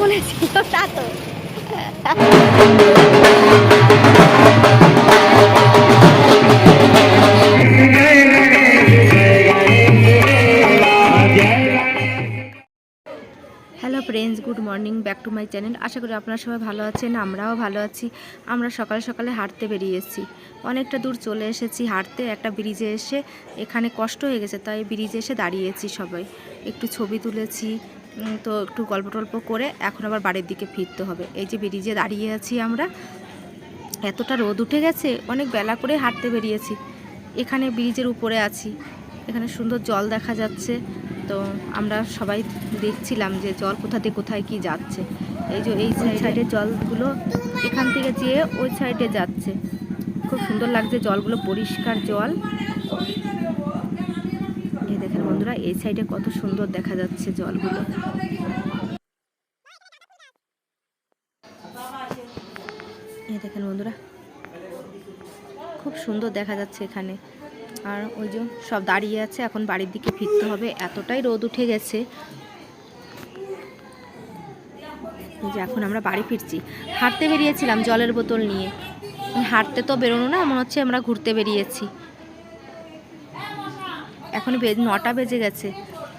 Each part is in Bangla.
মনে ছিল তা তো। Hello friends good morning back to my channel আশা করি আপনারা সবাই ভালো আছেন, আমরাও ভালো আছি। আমরা সকালে সকালে হাঁটতে বেরিয়েছি অনেকটা দূর চলে এসেছি হাঁটতে, একটা ব্রিজে এসে এখানে কষ্ট হয়ে গেছে, তাই ব্রিজে এসে দাঁড়িয়েছি সবাই। একটু ছবি তুলেছি তো একটু গল্প টল্প করে এখন আবার বাড়ির দিকে ফিরতে হবে। এই যে ব্রিজে দাঁড়িয়ে আছি আমরা এতটা রোদ উঠে গেছে অনেক বেলা করে হাঁটতে বেরিয়েছি। এখানে ব্রিজের উপরে আছি এখানে সুন্দর জল দেখা যাচ্ছে। তো আমরা সবাই দেখছিলাম যে জল কোথা থেকে কোথায় কি যাচ্ছে। এই যে এই সাইডে জলগুলো এখান থেকে যেয়ে ওই সাইডে যাচ্ছে। খুব সুন্দর লাগছে জলগুলো পরিষ্কার জল। বন্ধুরা, এই সাইডে কত সুন্দর দেখা যাচ্ছে জলগুলো। দেখেন বন্ধুরা, খুব সুন্দর দেখা যাচ্ছে এখানে। আর ওই যে সব দাঁড়িয়ে আছে, এখন বাড়ির দিকে ফিরতে হবে। এতটাই রোদ উঠে গেছে। যে এখন আমরা বাড়ি ফিরছি। হাঁটতে বেরিয়েছিলাম জলের বোতল নিয়ে। হাঁটতে তো বেরোনো না, মনে হচ্ছে আমরা ঘুরতে বেরিয়েছি। এখন নটা বেজে গেছে।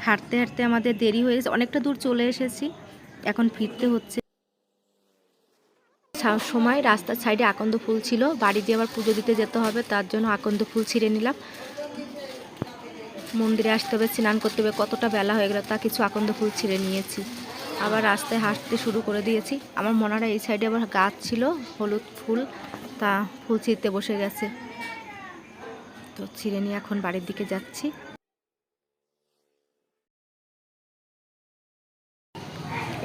হাঁটতে হাঁটতে আমাদের দেরি হয়ে গেছে। অনেকটা দূর চলে এসেছি। এখন ফিরতে হচ্ছে। সময় রাস্তার সাইডে আকন্দ ফুল ছিল। বাড়ি দিয়ে আবার পুজো দিতে যেতে হবে, তার জন্য আকন্দ ফুল ছিঁড়ে নিলাম। মন্দিরে আসতে হবে, স্নান করতে হবে। কতটা বেলা হয়ে গেল তা কিছু আকন্দ ফুল ছিঁড়ে নিয়েছি। আবার রাস্তায় হাঁটতে শুরু করে দিয়েছি। আমার মনারা এই সাইডে আবার গাছ ছিল, হলুদ ফুল, তা ফুল ছিঁড়তে বসে গেছে। তো ছিঁড়ে নিয়ে এখন বাড়ির দিকে যাচ্ছি।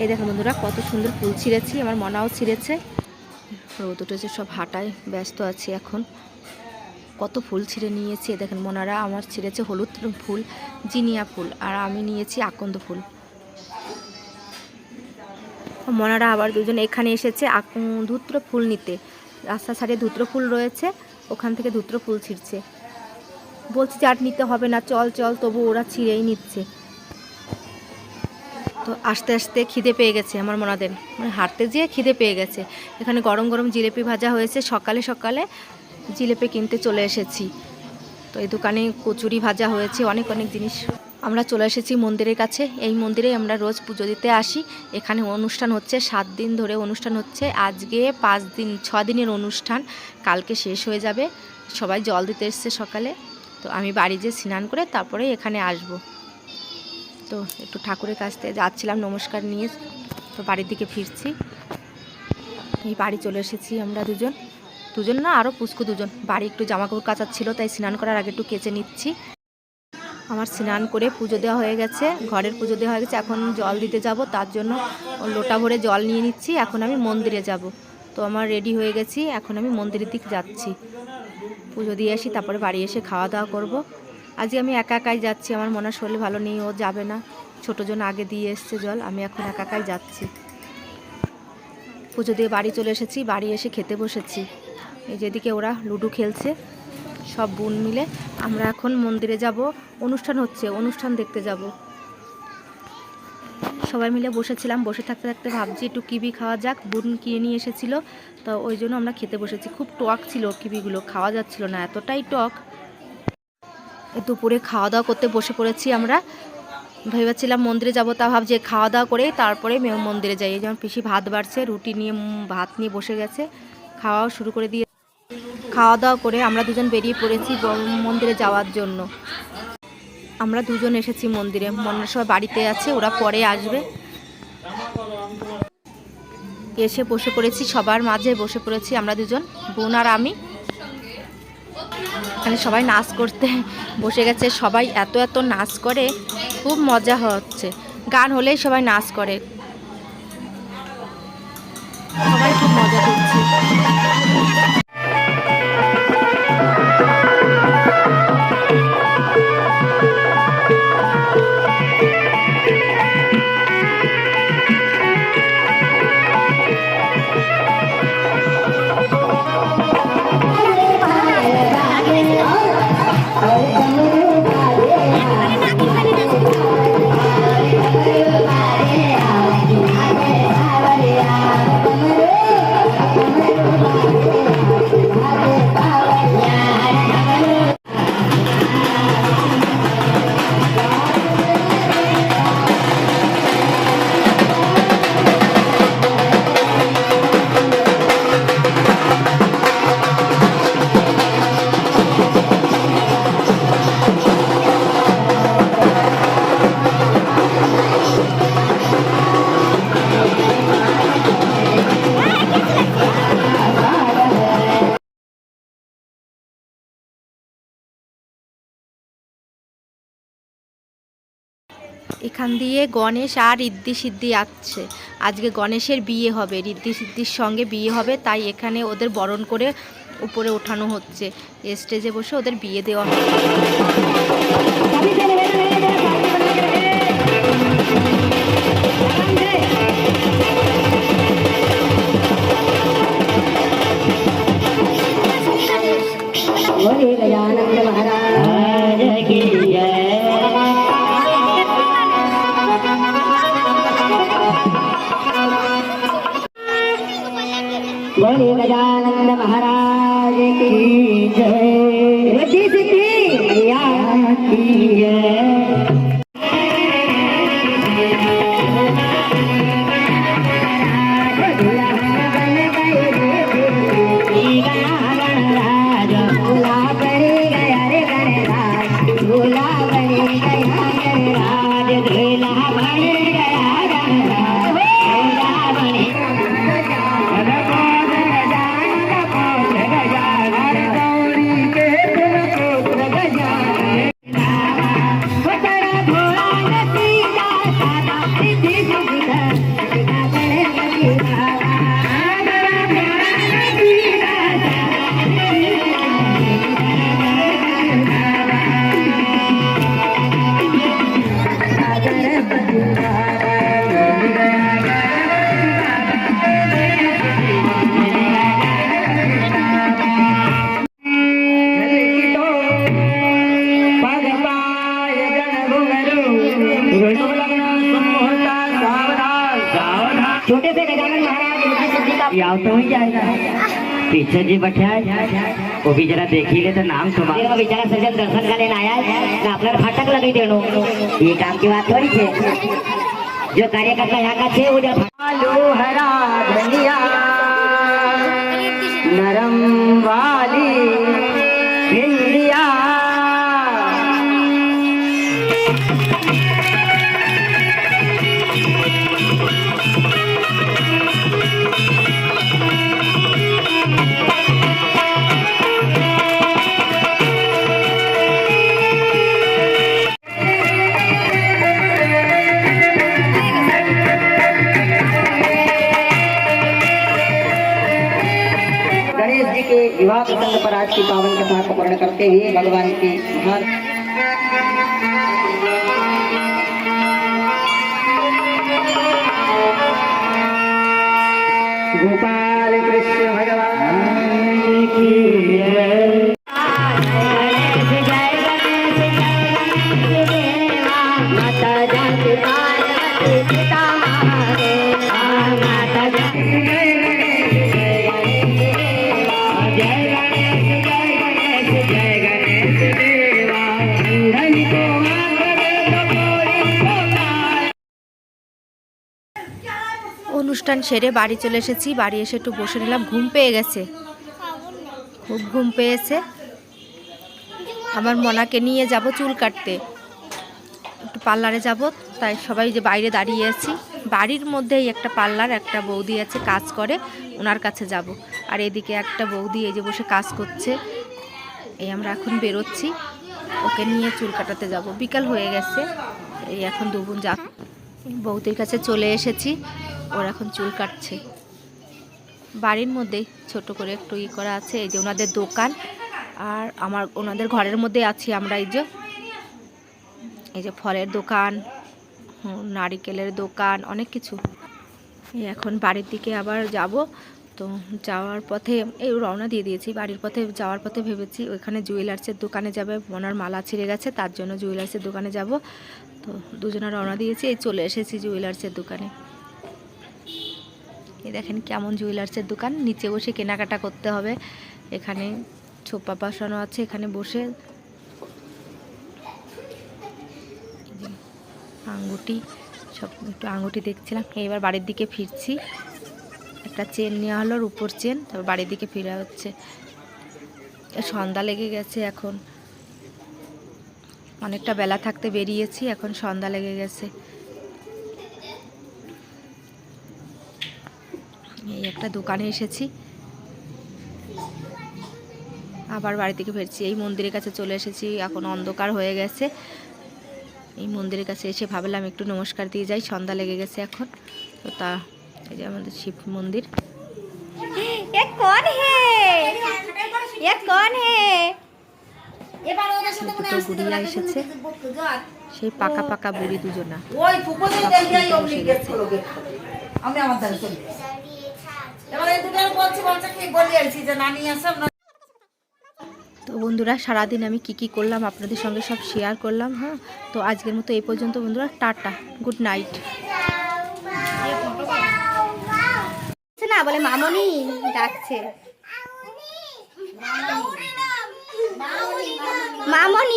এই দেখো বন্ধুরা, কত সুন্দর ফুল ছিঁড়েছি, আমার মনাও ছিঁড়েছে। রোদ উঠেছে সব হাঁটায় ব্যস্ত আছি এখন। কত ফুল ছিঁড়ে নিয়েছি দেখেন মনারা, আমার ছিঁড়েছে হলুদ ফুল, জিনিয়া ফুল, আর আমি নিয়েছি আকন্দ ফুল। মনারা আবার দুজন এখানে এসেছে ধুত্র ফুল নিতে। রাস্তার সাইডে ধুত্র ফুল রয়েছে, ওখান থেকে ধুত্র ফুল ছিঁড়ছে। বলছি যে আর নিতে হবে না, চল চল, তবু ওরা ছিঁড়েই নিচ্ছে। তো আস্তে আস্তে খিদে পেয়ে গেছে আমার মনাদের। মানে হাঁটতে যেয়ে খিদে পেয়ে গেছে। এখানে গরম গরম জিলেপি ভাজা হয়েছে। সকালে সকালে জিলেপি কিনতে চলে এসেছি। তো এই দোকানে কচুরি ভাজা হয়েছে, অনেক অনেক জিনিস। আমরা চলে এসেছি মন্দিরের কাছে। এই মন্দিরে আমরা রোজ পুজো দিতে আসি। এখানে অনুষ্ঠান হচ্ছে, সাত দিন ধরে অনুষ্ঠান হচ্ছে। আজকে পাঁচ দিন, ছ দিনের অনুষ্ঠান। কালকে শেষ হয়ে যাবে। সবাই জল দিতে এসছে সকালে। তো আমি বাড়ি যেয়ে স্নান করে তারপরে এখানে আসব। তো একটু ঠাকুরের কাছ থেকে যাচ্ছিলাম নমস্কার নিয়ে, তো বাড়ির দিকে ফিরছি। এই বাড়ি চলে এসেছি আমরা দুজন। দুজন না আরও পুষ্কু দুজন। বাড়ি একটু জামা কাপড় কাচার ছিল, তাই স্নান করার আগে একটু কেচে নিচ্ছি। আমার স্নান করে পুজো দেওয়া হয়ে গেছে, ঘরের পুজো দেওয়া হয়ে গেছে। এখন জল দিতে যাব, তার জন্য লোটা ভরে জল নিয়ে নিচ্ছি। এখন আমি মন্দিরে যাব। তো আমার রেডি হয়ে গেছি, এখন আমি মন্দিরের দিক যাচ্ছি। পুজো দিয়ে আসি, তারপরে বাড়ি এসে খাওয়া দাওয়া করব। আজকে আমি একা একাই যাচ্ছি, আমার মনে শরীর ভালো নেই, ও যাবে না। ছোটো জন আগে দিয়ে এসছে জল, আমি এখন একা একাই যাচ্ছি। পুজো দিয়ে বাড়ি চলে এসেছি, বাড়ি এসে খেতে বসেছি। এই যেদিকে ওরা লুডো খেলছে, সব বোন মিলে। আমরা এখন মন্দিরে যাব, অনুষ্ঠান হচ্ছে, অনুষ্ঠান দেখতে যাব। সবাই মিলে বসেছিলাম, বসে থাকতে থাকতে ভাবছি একটু কিবি খাওয়া যাক, বোন কিনে নিয়ে এসেছিল। তো ওই জন্য আমরা খেতে বসেছি। খুব টক ছিল কিবিগুলো, খাওয়া যাচ্ছিল না, এতটাই টক। দুপুরে খাওয়া দাওয়া করতে বসে পড়েছি আমরা। ভেবেছিলাম মন্দিরে যাব, তা ভাবছি খাওয়া দাওয়া করে তারপরে মে- মন্দিরে যাই। যেমন পিসি ভাত বাড়ছে, রুটি নিয়ে ভাত নিয়ে বসে গেছে। খাওয়াও শুরু করে দিয়ে খাওয়া দাওয়া করে আমরা দুজন বেরিয়ে পড়েছি মন্দিরে যাওয়ার জন্য। আমরা দুজন এসেছি মন্দিরে। মনের সবাই বাড়িতে আছে, ওরা পরে আসবে। এসে বসে পড়েছি, সবার মাঝে বসে পড়েছি আমরা দুজন, বোন আর আমি। এখানে সবাই নাচ করতে বসে গেছে। সবাই এত এত নাচ করে, খুব মজা হচ্ছে। গান হলেই সবাই নাচ করে। এখান দিয়ে গণেশ আর ঋদ্ধি সিদ্ধি আসছে। আজকে গণেশের বিয়ে হবে, ঋদ্ধি সিদ্ধির সঙ্গে বিয়ে হবে, তাই এখানে ওদের বরণ করে উপরে ওঠানো হচ্ছে। স্টেজে বসে ওদের বিয়ে দেওয়া হবে। again. छोटे से गजानन महाराज याव तो ही जाएगा। पीछे जी बैठा है। वो भी जरा देख ही ले तो नाम तुम्हारा बेचारा सज्जन दर्शन का लेना आया है। ना अपना फाटक लगी देनो ये काम की बात थोड़ी है जो कार्यकर्ता यहाँ का थे वो जब हरा धनिया। विवाह प्रसंग पर आज की पावन कथा को पूर्ण करते हुए भगवान की महान অনুষ্ঠান সেরে বাড়ি চলে এসেছি। বাড়ি এসে একটু বসে নিলাম। ঘুম পেয়ে গেছে। খুব ঘুম পেয়েছে। আমার মনাকে নিয়ে যাব চুল কাটতে। একটু পার্লারে যাব। তাই সবাই যে বাইরে দাঁড়িয়ে আছি। বাড়ির মধ্যেই একটা পার্লার, একটা বৌদি আছে, কাজ করে। ওনার কাছে যাব। আর এদিকে একটা বৌদি এই যে বসে কাজ করছে। এই আমরা এখন বেরোচ্ছি। ওকে নিয়ে চুল কাটাতে যাব। বিকাল হয়ে গেছে। এই এখন দুপুর যা বৌদির কাছে চলে এসেছি। ওর এখন চুল কাটছে। বাড়ির মধ্যেই ছোট করে একটু ই করা আছে। এই যে ওনাদের দোকান। আর আমার ওনাদের ঘরের মধ্যে আছি আমরা এই যে। এই যে ফলের দোকান নারিকেলের দোকান, অনেক কিছু। এখন বাড়ির দিকে আবার যাব। তো যাওয়ার পথে এই রওনা দিয়ে দিয়েছি। বাড়ির পথে যাওয়ার পথে ভেবেছি ওইখানে জুয়েলার্সের দোকানে যাবে। ওনার মালা ছিঁড়ে গেছে, তার জন্য জুয়েলার্সের দোকানে যাব। তো দুজনে রওনা দিয়েছি, এই চলে এসেছি জুয়েলার্সের দোকানে। এই দেখেন কেমন জুয়েলার্সের দোকান। নিচে বসে কেনাকাটা করতে হবে। এখানে ছোপা বসানো আছে এখানে বসে। আঙ্গুটি সব একটু আঙ্গুটি দেখছিলাম। এবার বাড়ির দিকে ফিরছি। একটা চেন নেওয়া হলো, রূপোর চেন, তারপর বাড়ির দিকে ফিরা হচ্ছে। সন্ধ্যা লেগে গেছে এখন। অনেকটা বেলা থাকতে বেরিয়েছি, এখন সন্ধ্যা লেগে গেছে। এই একটা দোকানে এসেছি। আবার বাড়ি থেকে ফিরছি। এই মন্দিরের কাছে চলে এসেছি, এখন অন্ধকার হয়ে গেছে। এই মন্দিরের কাছে এসে ভাবলাম একটু নমস্কার দিয়ে যাই, সন্ধ্যা লেগে গেছে এখন। তো তা এই যে আমাদের শিব মন্দির। দুটো এসেছে। সেই পাকা পাকা বুড়ি দুজনা। তো বন্ধুরা সারাদিন আমি কি কি করলাম আপনাদের সঙ্গে সব শেয়ার করলাম হ্যাঁ? তো আজকের মতো এই পর্যন্ত বন্ধুরা টাটা গুড নাইট না বলে মামনি ডাকছে মামনি মামনি